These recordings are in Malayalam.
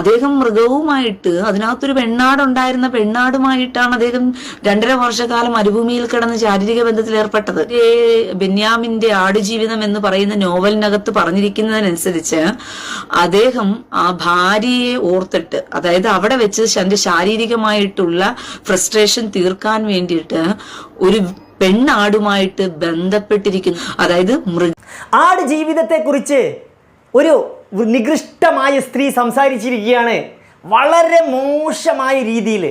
അദ്ദേഹം മൃഗവുമായിട്ട് അതിനകത്തൊരു പെണ്ണാടുണ്ടായിരുന്ന പെണ്ണാടുമായിട്ടാണ് അദ്ദേഹം രണ്ടര വർഷക്കാലം മരുഭൂമിയിൽ കിടന്ന് ശാരീരിക ബന്ധത്തിൽ ഏർപ്പെട്ടത് ബെന്യാമിന്റെ ആടുജീവിതം എന്ന് പറയുന്ന നോവലിനകത്ത് പറഞ്ഞിരിക്കുന്നതിനനുസരിച്ച് അദ്ദേഹം ആ ഭാര്യയെ ഓർത്തിട്ട് അതായത് അവിടെ വെച്ച് തന്റെ ശാരീരികമായിട്ടുള്ള ഫ്രസ്ട്രേഷൻ തീർക്കാൻ വേണ്ടിയിട്ട് ഒരു പെണ്ണാടുമായിട്ട് ബന്ധപ്പെട്ടിരിക്കുന്നു. അതായത് മൃഗ ആട് ജീവിതത്തെക്കുറിച്ച് ഒരു നികൃഷ്ടമായ സ്ത്രീ സംസാരിച്ചിരിക്കുകയാണ് വളരെ മോശമായ രീതിയിൽ.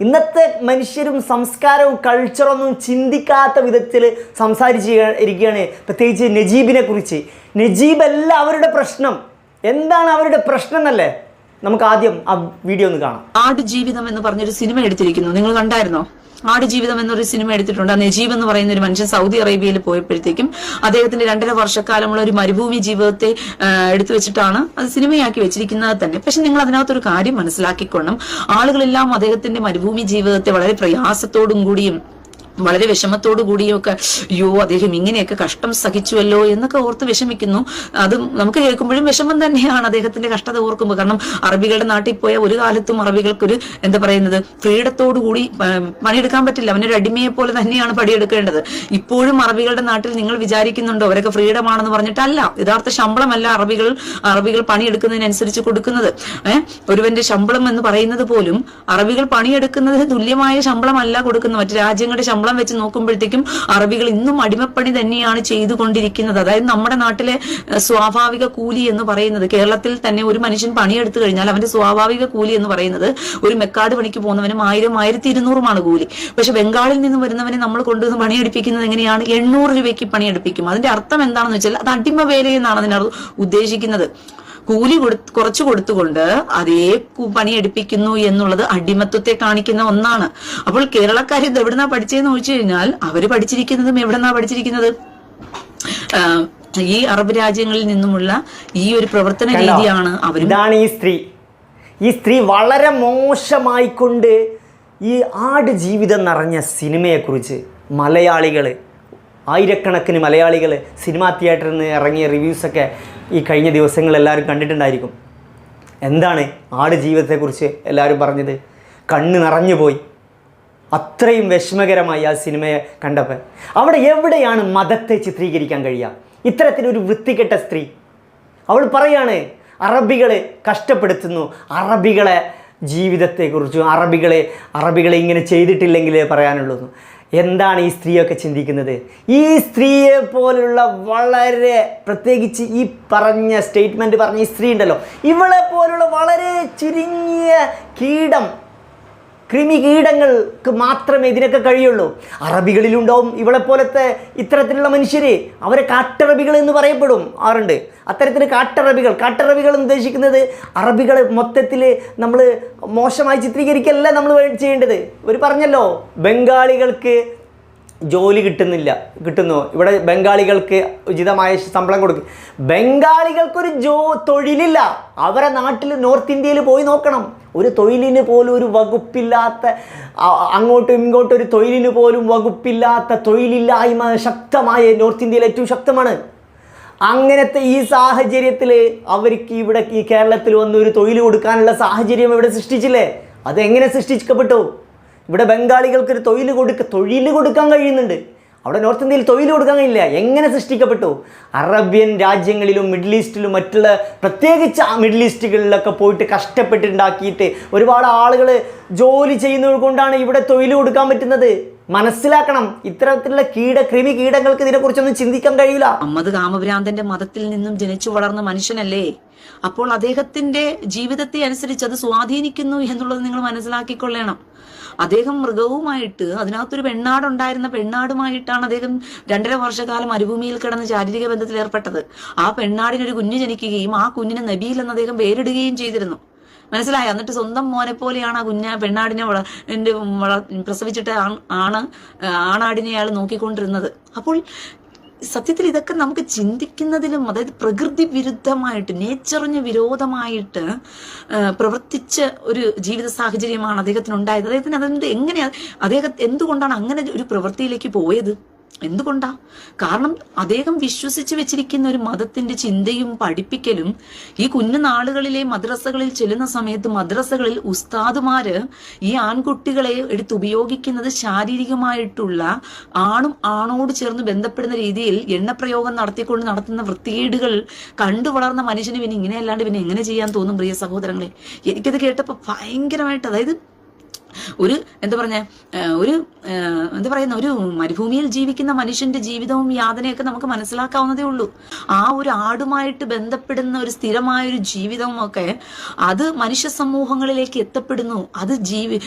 ഇന്നത്തെ മനുഷ്യരും സംസ്കാരവും കൾച്ചറൊന്നും ചിന്തിക്കാത്ത വിധത്തിൽ സംസാരിച്ച് ഇരിക്കുകയാണ് പ്രത്യേകിച്ച് നജീബിനെ കുറിച്ച്. നജീബല്ല അവരുടെ പ്രശ്നം. എന്താണ് അവരുടെ പ്രശ്നം എന്നല്ലേ? നമുക്ക് ആദ്യം ആ വീഡിയോ ഒന്ന് കാണാം. ആടുജീവിതം എന്ന് പറഞ്ഞൊരു സിനിമ എടുത്തിരിക്കുന്നു. നിങ്ങൾ കണ്ടായിരുന്നോ? ആടുജീവിതം എന്നൊരു സിനിമ എടുത്തിട്ടുണ്ട്. ആ നജീബ് എന്ന് പറയുന്ന ഒരു മനുഷ്യൻ സൗദി അറേബ്യയിൽ പോയപ്പോഴത്തേക്കും അദ്ദേഹത്തിന്റെ രണ്ടര വർഷക്കാലമുള്ള ഒരു മരുഭൂമി ജീവിതത്തെ എടുത്തു വെച്ചിട്ടാണ് അത് സിനിമയാക്കി വെച്ചിരിക്കുന്നത് തന്നെ. പക്ഷെ നിങ്ങൾ അതിനകത്തൊരു കാര്യം മനസ്സിലാക്കിക്കൊള്ളണം. ആളുകളെല്ലാം അദ്ദേഹത്തിന്റെ മരുഭൂമി ജീവിതത്തെ വളരെ പ്രയാസത്തോടും കൂടിയും വളരെ വിഷമത്തോടു കൂടിയൊക്കെ അയ്യോ അദ്ദേഹം ഇങ്ങനെയൊക്കെ കഷ്ടം സഹിച്ചുവല്ലോ എന്നൊക്കെ ഓർത്ത് വിഷമിക്കുന്നു. അത് നമുക്ക് കേൾക്കുമ്പോഴും വിഷമം തന്നെയാണ് അദ്ദേഹത്തിന്റെ കഷ്ടത ഓർക്കുമ്പോൾ. കാരണം അറബികളുടെ നാട്ടിൽ പോയ ഒരു കാലത്തും അറബികൾക്കൊരു എന്താ പറയുന്നത് ഫ്രീഡത്തോടു കൂടി പണിയെടുക്കാൻ പറ്റില്ല. അവനൊരു അടിമയെ പോലെ തന്നെയാണ് പണിയെടുക്കേണ്ടത്. ഇപ്പോഴും അറബികളുടെ നാട്ടിൽ നിങ്ങൾ വിചാരിക്കുന്നുണ്ടോ അവരൊക്കെ ഫ്രീഡം ആണെന്ന് പറഞ്ഞിട്ടല്ല. യഥാർത്ഥ ശമ്പളമല്ല അറബികൾ അറബികൾ പണിയെടുക്കുന്നതിനനുസരിച്ച് കൊടുക്കുന്നത്. ഏഹ് ഒരുവന്റെ ശമ്പളം എന്ന് പറയുന്നത് പോലും അറബികൾ പണിയെടുക്കുന്നതിന് തുല്യമായ ശമ്പളമല്ല കൊടുക്കുന്നത്. മറ്റു രാജ്യങ്ങളുടെ ശമ്പളം വെച്ച് നോക്കുമ്പോഴത്തേക്കും അറബികൾ ഇന്നും അടിമപ്പണി തന്നെയാണ് ചെയ്തുകൊണ്ടിരിക്കുന്നത്. അതായത് നമ്മുടെ നാട്ടിലെ സ്വാഭാവിക കൂലി എന്ന് പറയുന്നത് കേരളത്തിൽ തന്നെ ഒരു മനുഷ്യൻ പണിയെടുത്തു കഴിഞ്ഞാൽ അവന്റെ സ്വാഭാവിക കൂലി എന്ന് പറയുന്നത് ഒരു മെക്കാട് പണിക്ക് പോകുന്നവനും ആയിരം ആയിരത്തി ഇരുന്നൂറുമാണ് കൂലി. പക്ഷെ ബംഗാളിൽ നിന്ന് വരുന്നവനെ നമ്മൾ കൊണ്ടുവന്ന് പണിയെടുപ്പിക്കുന്നത് എങ്ങനെയാണ്? എണ്ണൂറ് രൂപയ്ക്ക് പണിയെടുപ്പിക്കും. അതിന്റെ അർത്ഥം എന്താണെന്ന് വെച്ചാൽ അത് അടിമ എന്നാണ് അതിനർത്ഥം ഉദ്ദേശിക്കുന്നത്. കൂലി കൊടു കുറച്ചു കൊടുത്തുകൊണ്ട് അതേ പണി പണിയെടുപ്പിക്കുന്നു എന്നുള്ളത് അടിമത്വത്തെ കാണിക്കുന്ന ഒന്നാണ്. അപ്പോൾ കേരളക്കാർ ഇത് എവിടുന്നാ പഠിച്ചതെന്ന് ചോദിച്ചു കഴിഞ്ഞാൽ അവർ പഠിച്ചിരിക്കുന്നതും എവിടുന്നാ പഠിച്ചിരിക്കുന്നത്? ഈ അറബ് രാജ്യങ്ങളിൽ നിന്നുമുള്ള ഈ ഒരു പ്രവർത്തന രീതിയാണ് അവർ ഇതാണ് ഈ സ്ത്രീ. ഈ സ്ത്രീ വളരെ മോശമായി കൊണ്ട് ഈ ആട് ജീവിതം നിറഞ്ഞ സിനിമയെക്കുറിച്ച് മലയാളികൾ ആയിരക്കണക്കിന് മലയാളികൾ സിനിമാ തിയേറ്ററിൽ നിന്ന് ഇറങ്ങിയ റിവ്യൂസൊക്കെ ഈ കഴിഞ്ഞ ദിവസങ്ങൾ എല്ലാവരും കണ്ടിട്ടുണ്ടായിരിക്കും. എന്താണ് ആട് ജീവിതത്തെക്കുറിച്ച് എല്ലാവരും പറഞ്ഞത്? കണ്ണ് നിറഞ്ഞു പോയി. അത്രയും വിഷമകരമായി ആ സിനിമയെ കണ്ടപ്പോൾ. അവിടെ എവിടെയാണ് മതത്തെ ചിത്രീകരിക്കാൻ കഴിയുക? ഇത്തരത്തിലൊരു വൃത്തികെട്ട സ്ത്രീ. അവൾ പറയാണ് അറബികളെ കഷ്ടപ്പെടുത്തുന്നു. അറബികളെ ജീവിതത്തെക്കുറിച്ചും അറബികളെ അറബികളെ ഇങ്ങനെ ചെയ്തിട്ടില്ലെങ്കിലേ പറയാനുള്ളൂ. എന്താണ് ഈ സ്ത്രീയൊക്കെ ചിന്തിക്കുന്നത്? ഈ സ്ത്രീയെ പോലുള്ള വളരെ പ്രത്യേകിച്ച് ഈ പറഞ്ഞ സ്റ്റേറ്റ്മെന്റ് പറഞ്ഞ ഈ സ്ത്രീ ഉണ്ടല്ലോ. ഇവളെ പോലുള്ള വളരെ ചുരുങ്ങിയ കീടം കൃമി കീടങ്ങൾക്ക് മാത്രമേ ഇതിനൊക്കെ കഴിയുള്ളൂ. അറബികളിലുണ്ടാവും ഇവളെ പോലത്തെ ഇത്തരത്തിലുള്ള മനുഷ്യര്. അവരെ കാട്ടറബികൾ എന്ന് പറയപ്പെടും. ആറുണ്ട് അത്തരത്തിൽ കാട്ടറബികൾ. കാട്ടറബികൾ എന്ന് ഉദ്ദേശിക്കുന്നത് അറബികളെ മൊത്തത്തിൽ നമ്മൾ മോശമായി ചിത്രീകരിക്കല്ല നമ്മൾ ചെയ്യേണ്ടത്. ഒരു പറഞ്ഞല്ലോ ബംഗാളികൾക്ക് ജോലി കിട്ടുന്നില്ല. കിട്ടുന്നു. ഇവിടെ ബംഗാളികൾക്ക് ഉചിതമായ ശമ്പളം കൊടുക്കും. ബംഗാളികൾക്കൊരു ജോ തൊഴിലില്ല. അവരെ നാട്ടിൽ നോർത്ത് ഇന്ത്യയിൽ പോയി നോക്കണം. ഒരു തൊഴിലിന് പോലും ഒരു വകുപ്പില്ലാത്ത അങ്ങോട്ടും ഇങ്ങോട്ടും ഒരു തൊഴിലിന് പോലും വകുപ്പില്ലാത്ത തൊഴിലില്ലായ്മ ശക്തമായ നോർത്ത് ഇന്ത്യയിൽ ഏറ്റവും ശക്തമാണ്. അങ്ങനത്തെ ഈ സാഹചര്യത്തിൽ അവർക്ക് ഇവിടെ ഈ കേരളത്തിൽ വന്ന് ഒരു തൊഴിൽ കൊടുക്കാനുള്ള സാഹചര്യം ഇവിടെ സൃഷ്ടിച്ചില്ലേ? അതെങ്ങനെ സൃഷ്ടിക്കപ്പെട്ടു? ഇവിടെ ബംഗാളികൾക്ക് ഒരു തൊഴിൽ കൊടുക്ക തൊഴിൽ കൊടുക്കാൻ കഴിയുന്നുണ്ട്. അവിടെ നോർത്ത് ഇന്ത്യയിൽ തൊഴിൽ കൊടുക്കാൻ കഴിയില്ല എങ്ങനെ സൃഷ്ടിക്കപ്പെട്ടു? അറബ്യൻ രാജ്യങ്ങളിലും മിഡിൽ ഈസ്റ്റിലും മറ്റുള്ള പ്രത്യേകിച്ച് മിഡിൽ ഈസ്റ്റുകളിലൊക്കെ പോയിട്ട് കഷ്ടപ്പെട്ടുണ്ടാക്കിയിട്ട് ഒരുപാട് ആളുകൾ ജോലി ചെയ്യുന്നത് കൊണ്ടാണ് ഇവിടെ തൊഴിൽ കൊടുക്കാൻ പറ്റുന്നത്. മനസ്സിലാക്കണം ഇത്തരത്തിലുള്ള കീട കൃമി കീടങ്ങൾക്ക് ഇതിനെക്കുറിച്ചൊന്നും ചിന്തിക്കാൻ കഴിയില്ല. അമ്മത് കാമഭ്രാന്തന്റെ മതത്തിൽ നിന്നും ജനിച്ചു വളർന്ന മനുഷ്യനല്ലേ? അപ്പോൾ അദ്ദേഹത്തിന്റെ ജീവിതത്തെ അനുസരിച്ച് അത് സ്വാധീനിക്കുന്നു എന്നുള്ളത് നിങ്ങൾ മനസ്സിലാക്കിക്കൊള്ളണം. അദ്ദേഹം മൃഗവുമായിട്ട് അതിനകത്തൊരു പെണ്ണാടുണ്ടായിരുന്ന പെണ്ണാടുമായിട്ടാണ് അദ്ദേഹം രണ്ടര വർഷക്കാലം മരുഭൂമിയിൽ കിടന്ന് ശാരീരിക ബന്ധത്തിൽ ഏർപ്പെട്ടത്. ആ പെണ്ണാടിനൊരു കുഞ്ഞു ജനിക്കുകയും ആ കുഞ്ഞിന് നബീൽ എന്ന് അദ്ദേഹം പേരിടുകയും ചെയ്തിരുന്നു. മനസ്സിലായോ? എന്നിട്ട് സ്വന്തം മോനെ പോലെയാണ് ആ കുഞ്ഞ പെണ്ണാടിനെ വള എന്റെ വള- പ്രസവിച്ചിട്ട് ആണ്- ആണ് ആണാടിനെ അയാൾ നോക്കിക്കൊണ്ടിരുന്നത്. അപ്പോൾ സത്യത്തിൽ ഇതൊക്കെ നമുക്ക് ചിന്തിക്കുന്നതിലും അതായത് പ്രകൃതി വിരുദ്ധമായിട്ട് നേച്ചറിന് വിരോധമായിട്ട് പ്രവർത്തിച്ച ഒരു ജീവിത സാഹചര്യമാണ് അദ്ദേഹത്തിന് ഉണ്ടായത് അദ്ദേഹത്തിന് അതെന്ത് എങ്ങനെയാ അദ്ദേഹം എന്തുകൊണ്ടാണ് അങ്ങനെ ഒരു പ്രവൃത്തിയിലേക്ക് പോയത്? എന്തുകൊണ്ടാ? കാരണം അദ്ദേഹം വിശ്വസിച്ച് വെച്ചിരിക്കുന്ന ഒരു മതത്തിന്റെ ചിന്തയും പഠിപ്പിക്കലും ഈ കുഞ്ഞു നാളുകളിലെ മദ്രസകളിൽ ചെല്ലുന്ന സമയത്ത് മദ്രസകളിൽ ഉസ്താദുമാര് ഈ ആൺകുട്ടികളെ എടുത്ത് ഉപയോഗിക്കുന്നത് ശാരീരികമായിട്ടുള്ള ആണും ആണോട് ചേർന്ന് ബന്ധപ്പെടുന്ന രീതിയിൽ എണ്ണപ്രയോഗം നടത്തിക്കൊണ്ട് നടത്തുന്ന വൃത്തികേടുകൾ കണ്ടു വളർന്ന മനുഷ്യന് പിന്നെ ഇങ്ങനെയല്ലാണ്ട് പിന്നെ എങ്ങനെ ചെയ്യാൻ തോന്നും പ്രിയ സഹോദരങ്ങളെ? എനിക്കത് കേട്ടപ്പോൾ ഭയങ്കരമായിട്ട് അതായത് ഒരു എന്താ പറഞ്ഞ ഒരു എന്താ പറയുന്ന ഒരു മരുഭൂമിയിൽ ജീവിക്കുന്ന മനുഷ്യന്റെ ജീവിതവും യാതനയൊക്കെ നമുക്ക് മനസ്സിലാക്കാവുന്നതേ ഉള്ളൂ. ആ ഒരു ആടുമായിട്ട് ബന്ധപ്പെടുന്ന ഒരു സ്ഥിരമായ ഒരു ജീവിതവും ഒക്കെ അത് മനുഷ്യ സമൂഹങ്ങളിലേക്ക് എത്തപ്പെടുന്നു. അത് ജീവി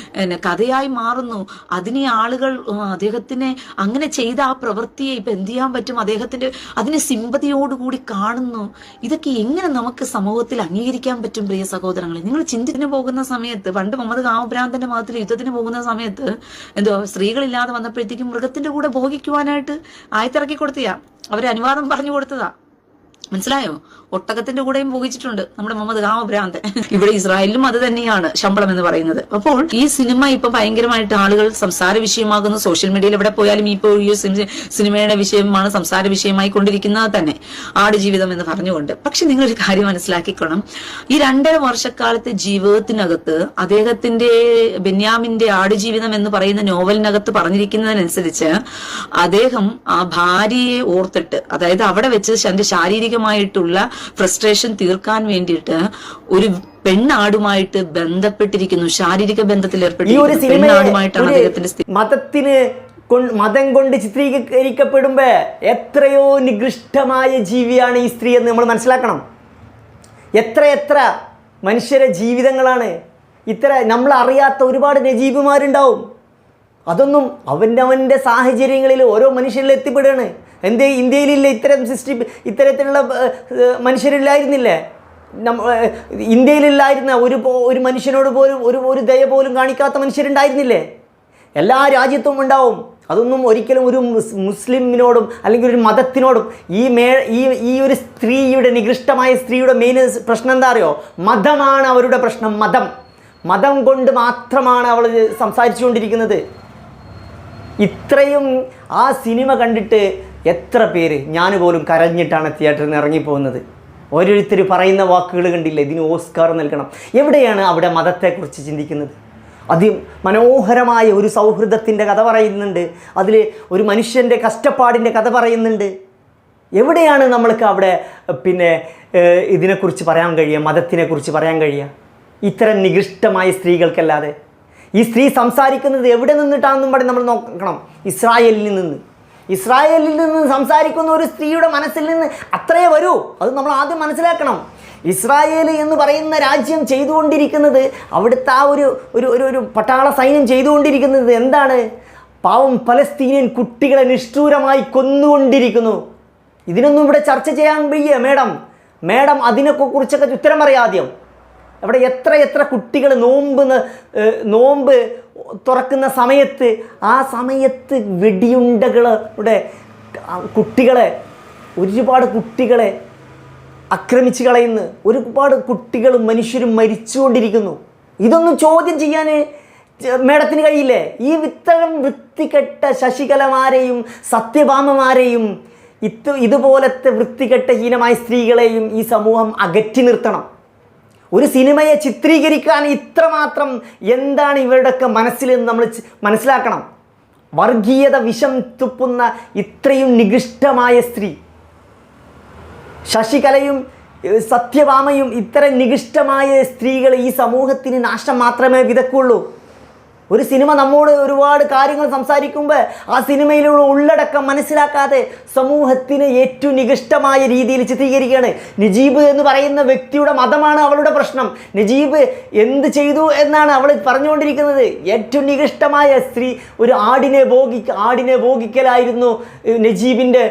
കഥയായി മാറുന്നു. അതിനെ ആളുകൾ അദ്ദേഹത്തിനെ അങ്ങനെ ചെയ്ത ആ പ്രവൃത്തിയെ ഇപ്പൊ എന്ത് ചെയ്യാൻ പറ്റും? അദ്ദേഹത്തിന്റെ അതിനെ സിമ്പതിയോടുകൂടി കാണുന്നു. ഇതൊക്കെ എങ്ങനെ നമുക്ക് സമൂഹത്തിൽ അംഗീകരിക്കാൻ പറ്റും പ്രിയ സഹോദരങ്ങളെ? നിങ്ങൾ ചിന്തിച്ചു പോകുന്ന സമയത്ത് പണ്ട് മുഹമ്മദ് കാമഭ്രാന്തന്റെ മതത്തിൽ യുദ്ധത്തിന് പോകുന്ന സമയത്ത് എന്തോ സ്ത്രീകളില്ലാതെ വന്നപ്പോഴത്തേക്കും മൃഗത്തിന്റെ കൂടെ ഭോഗിക്കുവാനായിട്ട് ആയത്തിറക്കി കൊടുത്തിയാ. അവർ അനുവാദം പറഞ്ഞു കൊടുത്തതാ. മനസ്സിലായോ? ഒട്ടകത്തിന്റെ കൂടെയും പോകിച്ചിട്ടുണ്ട് നമ്മുടെ മുഹമ്മദ് കാമഭ്രാന്തൻ ഇവിടെ ഇസ്രായേലിലും അത് തന്നെയാണ് ശമ്പളം എന്ന് പറയുന്നത്. അപ്പോൾ ഈ സിനിമ ഇപ്പൊ ഭയങ്കരമായിട്ട് ആളുകൾ സംസാര വിഷയമാകുന്നു. സോഷ്യൽ മീഡിയയിൽ എവിടെ പോയാലും ഇപ്പോൾ ഈ സിനി- സിനിമയുടെ വിഷയമാണ് സംസാര വിഷയമായി കൊണ്ടിരിക്കുന്നത് തന്നെ. ആടുജീവിതം എന്ന് പറഞ്ഞുകൊണ്ട്. പക്ഷെ നിങ്ങൾ ഒരു കാര്യം മനസ്സിലാക്കിക്കണം. ഈ രണ്ടര വർഷക്കാലത്തെ ജീവിതത്തിനകത്ത് അദ്ദേഹത്തിന്റെ ബെന്യാമിന്റെ ആടുജീവിതം എന്ന് പറയുന്ന നോവലിനകത്ത് പറഞ്ഞിരിക്കുന്നതിനനുസരിച്ച് അദ്ദേഹം ആ ഭാര്യയെ ഓർത്തിട്ട് അതായത് അവിടെ വെച്ച് തന്റെ ശാരീരികമായിട്ടുള്ള ഫ്രസ്ട്രേഷൻ തീർക്കാൻ വേണ്ടിയിട്ട് ഒരു പെണ്ണാടുമായിട്ട് ബന്ധപ്പെട്ടിരിക്കുന്നു ശാരീരിക ബന്ധത്തിൽ ഏർപ്പെട്ടിരിക്കുന്നു. സിനിമ പെണ്ണാടുമായിട്ടാണ് അദ്ദേഹത്തിന്റെ സ്ഥിതി. മതത്തിന് മതം കൊണ്ട് ചിത്രീകരിക്കപ്പെടുമ്പോ എത്രയോ നികൃഷ്ടമായ ജീവിയാണ് ഈ സ്ത്രീ എന്ന് നമ്മൾ മനസ്സിലാക്കണം. എത്ര എത്ര മനുഷ്യരെ ജീവിതങ്ങളാണ് ഇത്ര നമ്മൾ അറിയാത്ത ഒരുപാട് നജീബുമാരുണ്ടാവും. അതൊന്നും അവന്റെ അവന്റെ സാഹചര്യങ്ങളിൽ ഓരോ മനുഷ്യരിൽ എത്തിപ്പെടുകയാണ്. എന്തേ ഇന്ത്യയിലില്ല ഇത്തരം സിസ്റ്റം ഇത്തരത്തിലുള്ള മനുഷ്യരില്ലായിരുന്നില്ലേ? നമ്മ ഇന്ത്യയിലില്ലായിരുന്ന ഒരു ഒരു മനുഷ്യനോട് പോലും ഒരു ഒരു ദയ പോലും കാണിക്കാത്ത മനുഷ്യരുണ്ടായിരുന്നില്ലേ? എല്ലാ രാജ്യത്തും ഉണ്ടാവും. അതൊന്നും ഒരിക്കലും ഒരു മുസ്ലിമിനോടും അല്ലെങ്കിൽ ഒരു മതത്തിനോടും ഈ മേ ഈ ഈ ഒരു സ്ത്രീയുടെ നികൃഷ്ടമായ സ്ത്രീയുടെ മെയിൻ പ്രശ്നം എന്താ അറിയോ? മതമാണ് അവരുടെ പ്രശ്നം മതം. മതം കൊണ്ട് മാത്രമാണ് അവൾ സംസാരിച്ചുകൊണ്ടിരിക്കുന്നത്. ഇത്രയും ആ സിനിമ കണ്ടിട്ട് എത്ര പേര് ഞാൻ പോലും കരഞ്ഞിട്ടാണ് തിയേറ്ററിൽ നിന്ന് ഇറങ്ങിപ്പോകുന്നത്? ഓരോരുത്തർ പറയുന്ന വാക്കുകൾ കണ്ടില്ല? ഇതിന് ഓസ്കാർ നൽകണം. എവിടെയാണ് അവിടെ മതത്തെക്കുറിച്ച് ചിന്തിക്കുന്നത്? അതി മനോഹരമായ ഒരു സൗഹൃദത്തിന്റെ കഥ പറയുന്നുണ്ട്. അതിൽ ഒരു മനുഷ്യന്റെ കഷ്ടപ്പാടിന്റെ കഥ പറയുന്നുണ്ട്. എവിടെയാണ് നമ്മൾക്ക് അവിടെ പിന്നെ ഇതിനെക്കുറിച്ച് പറയാൻ കഴിയുക? മതത്തിനെക്കുറിച്ച് പറയാൻ കഴിയുക? ഇത്തരം നികൃഷ്ടമായ സ്ത്രീകൾക്കല്ലാതെ. ഈ സ്ത്രീ സംസാരിക്കുന്നത് എവിടെ നിന്നിട്ടാണെന്നും പറഞ്ഞ് നമ്മൾ നോക്കണം. ഇസ്രായേലിൽ നിന്ന്. ഇസ്രായേലിൽ നിന്ന് സംസാരിക്കുന്ന ഒരു സ്ത്രീയുടെ മനസ്സിൽ നിന്ന് അത്രേ വരൂ. അത് നമ്മൾ ആദ്യം മനസ്സിലാക്കണം. ഇസ്രായേൽ എന്ന് പറയുന്ന രാജ്യം ചെയ്തുകൊണ്ടിരിക്കുന്നത് അവിടുത്തെ ആ ഒരു ഒരു ഒരു ഒരു പട്ടാള സൈന്യം ചെയ്തുകൊണ്ടിരിക്കുന്നത് എന്താണ്? പാവം പലസ്തീനിയൻ കുട്ടികളെ നിഷ്ഠൂരമായി കൊന്നുകൊണ്ടിരിക്കുന്നു. ഇതിനൊന്നും ഇവിടെ ചർച്ച ചെയ്യാൻ വയ്യ മേഡം. മേഡം അതിനൊക്കെ കുറിച്ചൊക്കെ ഉത്തരം പറയാം ആദ്യം. അവിടെ എത്ര എത്ര കുട്ടികൾ നോമ്പ് നോമ്പ് തുറക്കുന്ന സമയത്ത് ആ സമയത്ത് വെടിയുണ്ടകളുടെ കുട്ടികളെ ഒരുപാട് കുട്ടികളെ ആക്രമിച്ച് കളയുന്ന. ഒരുപാട് കുട്ടികളും മനുഷ്യരും മരിച്ചുകൊണ്ടിരിക്കുന്നു. ഇതൊന്നും ചോദ്യം ചെയ്യാൻ മേഡത്തിന് കഴിയില്ലേ? ഈ ഇത്തരം വൃത്തികെട്ട ശശികലമാരെയും സത്യഭാമമാരെയും ഇത് ഇതുപോലത്തെ വൃത്തികെട്ട ഹീനമായ സ്ത്രീകളെയും ഈ സമൂഹം അകറ്റി നിർത്തണം. ഒരു സിനിമയെ ചിത്രീകരിക്കാൻ ഇത്രമാത്രം എന്താണ് ഇവരുടെയൊക്കെ മനസ്സിൽ നമ്മൾ മനസ്സിലാക്കണം? വർഗീയത വിഷം തുപ്പുന്ന ഇത്രയും നികൃഷ്ടമായ സ്ത്രീ. ശശികലയും സത്യഭാമയും ഇത്തരം നികൃഷ്ടമായ സ്ത്രീകൾ ഈ സമൂഹത്തിന് നാശം മാത്രമേ വിതക്കുള്ളൂ. ഒരു സിനിമ നമ്മോട് ഒരുപാട് കാര്യങ്ങൾ സംസാരിക്കുമ്പോൾ ആ സിനിമയിലുള്ള ഉള്ളടക്കം മനസ്സിലാക്കാതെ സമൂഹത്തിന് ഏറ്റവും നികൃഷ്ടമായ രീതിയിൽ ചിത്രീകരിക്കുകയാണ് നജീബ് എന്ന് പറയുന്ന വ്യക്തിയുടെ മതമാണ് അവളുടെ പ്രശ്നം. നജീബ് എന്ത് ചെയ്തു എന്നാണ് അവൾ പറഞ്ഞുകൊണ്ടിരിക്കുന്നത്. ഏറ്റവും നികൃഷ്ടമായ സ്ത്രീ ഒരു ആടിനെ ഭോഗി ആടിനെ ഭോഗിക്കലായിരുന്നു നജീബിന്റെ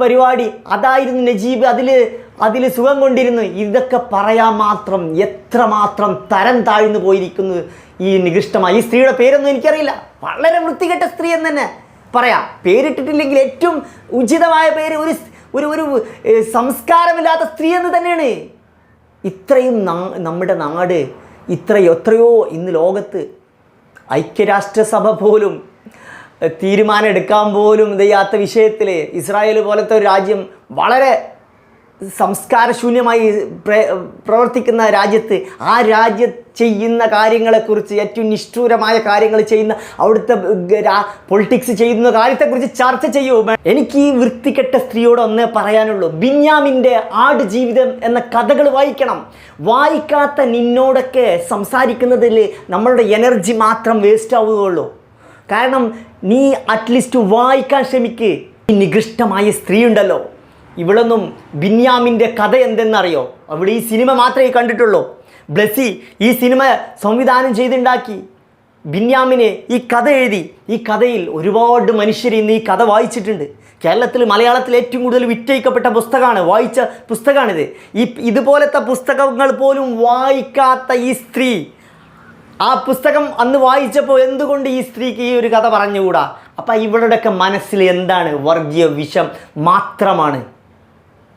പരിപാടി. അതായിരുന്നു നജീബ് അതിൽ അതിൽ സുഖം കൊണ്ടിരുന്നു ഇതൊക്കെ പറയാൻ മാത്രം എത്രമാത്രം തരം താഴ്ന്നു പോയിരിക്കുന്നു ഈ നികൃഷ്ടമായി ഈ സ്ത്രീയുടെ പേരൊന്നും എനിക്കറിയില്ല. വളരെ വൃത്തികെട്ട സ്ത്രീ എന്ന് തന്നെ പറയാം. പേരിട്ടിട്ടില്ലെങ്കിൽ ഏറ്റവും ഉചിതമായ പേര് ഒരു ഒരു ഒരു സംസ്കാരമില്ലാത്ത സ്ത്രീ എന്ന് തന്നെയാണ്. ഇത്രയും നമ്മുടെ നാട് ഇത്ര എത്രയോ ഇന്ന് ലോകത്ത് ഐക്യരാഷ്ട്രസഭ പോലും തീരുമാനമെടുക്കാൻ പോലും ചെയ്യാത്ത വിഷയത്തിൽ ഇസ്രായേൽ പോലത്തെ ഒരു രാജ്യം വളരെ സംസ്കാരശൂന്യമായി പ്ര- പ്രവർത്തിക്കുന്ന രാജ്യത്ത് ആ രാജ്യ ചെയ്യുന്ന കാര്യങ്ങളെക്കുറിച്ച് ഏറ്റവും നിഷ്ഠൂരമായ കാര്യങ്ങൾ ചെയ്യുന്ന അവിടുത്തെ പൊളിറ്റിക്സ് ചെയ്യുന്ന കാര്യത്തെക്കുറിച്ച് ചർച്ച ചെയ്യൂ. എനിക്ക് ഈ വൃത്തികെട്ട സ്ത്രീയോട് ഒന്നേ പറയാനുള്ളൂ. ബിന്യാമിന്റെ ആട് ജീവിതം എന്ന കഥകൾ വായിക്കണം. വായിക്കാത്ത നിന്നോടൊക്കെ സംസാരിക്കുന്നതിൽ നമ്മളുടെ എനർജി മാത്രം വേസ്റ്റ് ആവുകയുള്ളൂ. കാരണം നീ അറ്റ്ലീസ്റ്റ് വായിക്കാൻ ശ്രമിക്ക്. ഈ നികൃഷ്ടമായ സ്ത്രീ ഉണ്ടല്ലോ ഇവളൊന്നും ബിന്യാമിന്റെ കഥ എന്തെന്നറിയോ? അവിടെ ഈ സിനിമ മാത്രമേ കണ്ടിട്ടുള്ളൂ. ബ്ലസ്സി ഈ സിനിമ സംവിധാനം ചെയ്തുണ്ടാക്കി. ബിന്യാമിനെ ഈ കഥ എഴുതി. ഈ കഥയിൽ ഒരുപാട് മനുഷ്യർ ഇന്ന് ഈ കഥ വായിച്ചിട്ടുണ്ട്. കേരളത്തിൽ മലയാളത്തിൽ ഏറ്റവും കൂടുതൽ വിറ്റയിക്കപ്പെട്ട പുസ്തകമാണ് വായിച്ച പുസ്തകമാണിത്. ഈ ഇതുപോലത്തെ പുസ്തകങ്ങൾ പോലും വായിക്കാത്ത ഈ സ്ത്രീ. ആ പുസ്തകം അന്ന് വായിച്ചപ്പോൾ എന്തുകൊണ്ട് ഈ സ്ത്രീക്ക് ഈ ഒരു കഥ പറഞ്ഞുകൂടാ? അപ്പം ഇവളുടെയൊക്കെ മനസ്സിൽ എന്താണ്? വർഗീയ വിഷം മാത്രമാണ്.